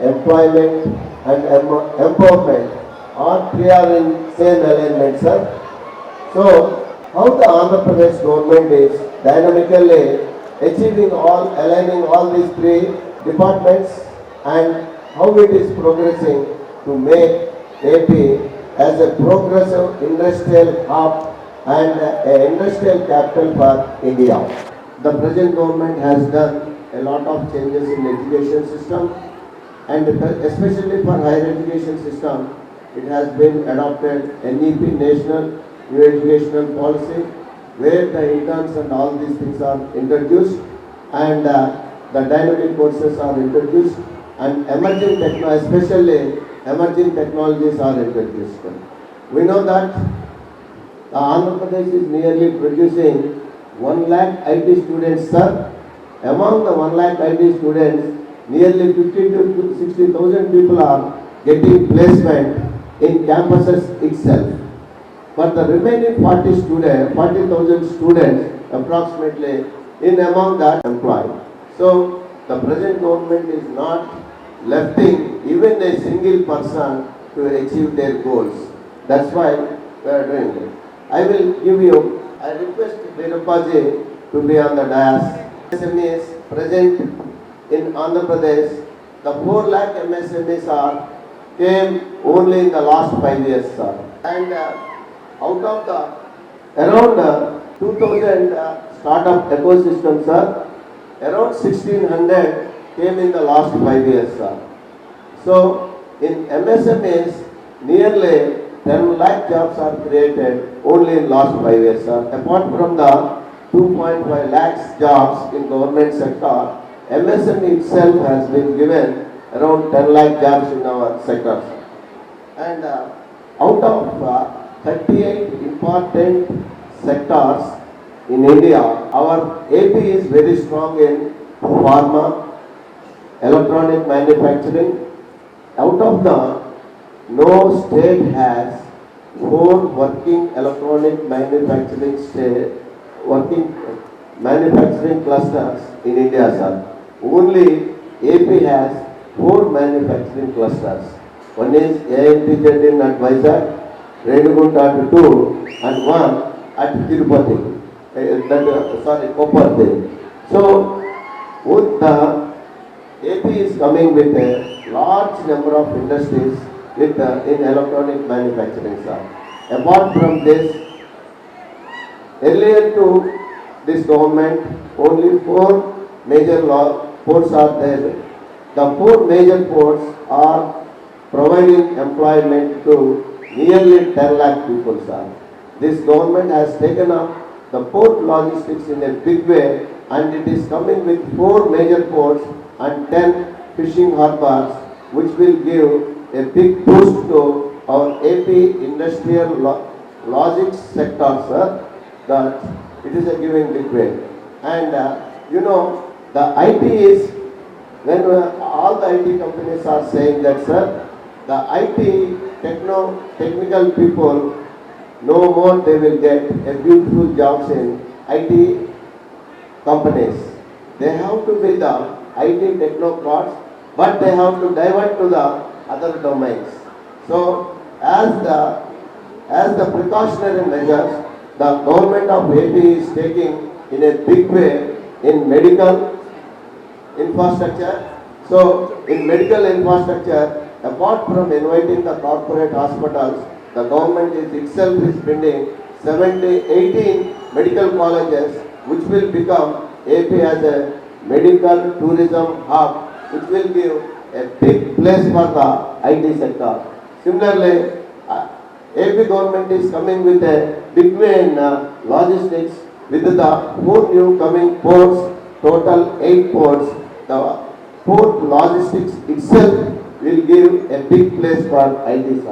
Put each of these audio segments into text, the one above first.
employment and empowerment all three are in same alignment, sir. So, how the Andhra Pradesh government is dynamically achieving all, aligning all these three departments and how it is progressing to make AP as a progressive industrial hub and a industrial capital for India. The present government has done a lot of changes in education system and especially for higher education system, it has been adopted NEP National New Educational Policy where the interns and all these things are introduced and uh, the dynamic courses are introduced and emerging techno, especially emerging technologies are introduced. We know that the Andhra Pradesh is nearly producing 1 lakh IT students, sir. Among the 1 lakh IT students, nearly 50 to 60,000 people are getting placement in campuses itself. But the remaining 40 students, 40,000 students approximately, in among that employed. So the present government is not lefting even a single person to achieve their goals. That's why we are doing it. I will give you, I request Venupaji to be on the dais. MSMEs present in Andhra Pradesh, the 4 lakh MSMEs are came only in the last five years, sir. And uh, out of the around uh, 2000 uh, startup ecosystem, sir, around 1600 came in the last five years, sir. So in MSMEs, nearly 10 lakh jobs are created only in last five years, sir. Apart from the 2.5 lakhs jobs in government sector, MSME itself has been given around 10 lakh jobs in our sector. And uh, out of uh, 38 important sectors in India, our AP is very strong in pharma, electronic manufacturing. Out of the, no state has four working electronic manufacturing state, working manufacturing clusters in India, sir. Only AP has four manufacturing clusters. One is ANTZ in at Vizag, at two, and one at Tirupati. Uh, that, uh, sorry, Koppar So, with the AP is coming with a large number of industries with, uh, in electronic manufacturing, sir. Apart from this, earlier to this government, only four major law, ports are there. The four major ports are providing employment to nearly 10 lakh people, sir. This government has taken up the port logistics in a big way and it is coming with four major ports and 10 fishing harbors which will give a big boost to our AP industrial lo- logistics sector, sir, that it is a giving big way. And uh, you know, the IT is, when uh, all the IT companies are saying that, sir, the IT techno, technical people, no more they will get a beautiful jobs in IT companies. They have to be the IT technocrats, but they have to divert to the other domains. So, as the, as the precautionary measures, the government of AP is taking in a big way in medical infrastructure. So, in medical infrastructure, apart from inviting the corporate hospitals, the government is itself is spending 70, 18 medical colleges which will become AP as a medical tourism hub, which will give a big place for the IT sector. Similarly, uh, AP government is coming with a big way in uh, logistics with the four new coming ports, total eight ports. The port logistics itself will give a big place for IT.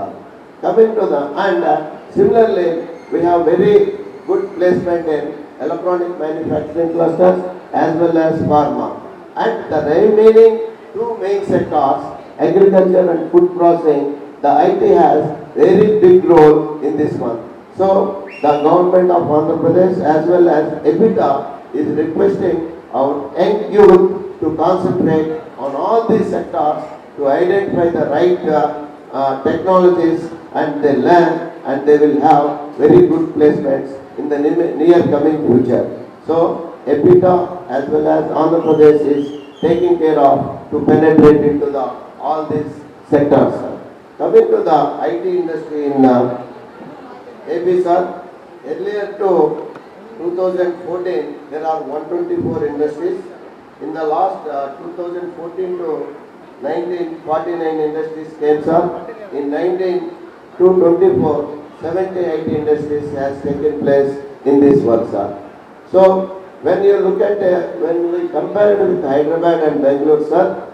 Coming to the, and uh, similarly, we have very good placement in electronic manufacturing clusters as well as pharma. And the remaining two main sectors, agriculture and food processing, the IT has very big role in this one. So, the government of Andhra Pradesh as well as EBITA is requesting our young youth to concentrate on all these sectors to identify the right uh, uh, technologies and they learn and they will have very good placements in the near coming future. So EPITA as well as Andhra Pradesh is taking care of to penetrate into the all these sectors. Coming to the IT industry in uh, AP sir, earlier to 2014, there are 124 industries. In the last uh, 2014 to 19, 49 industries came up. In 19 to 24, 70 IT industries has taken place in this work sir. So when you look at, uh, when we compare it with Hyderabad and Bangalore sir,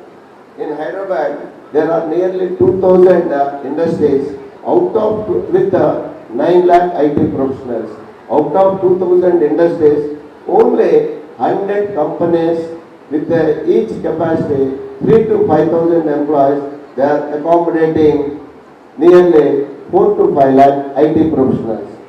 in Hyderabad, there are nearly 2000 uh, industries out of, with uh, 9 lakh IT professionals. Out of 2000 industries, only 100 companies with each capacity 3 to 5000 employees, they are accommodating nearly 4 to 5 lakh IT professionals.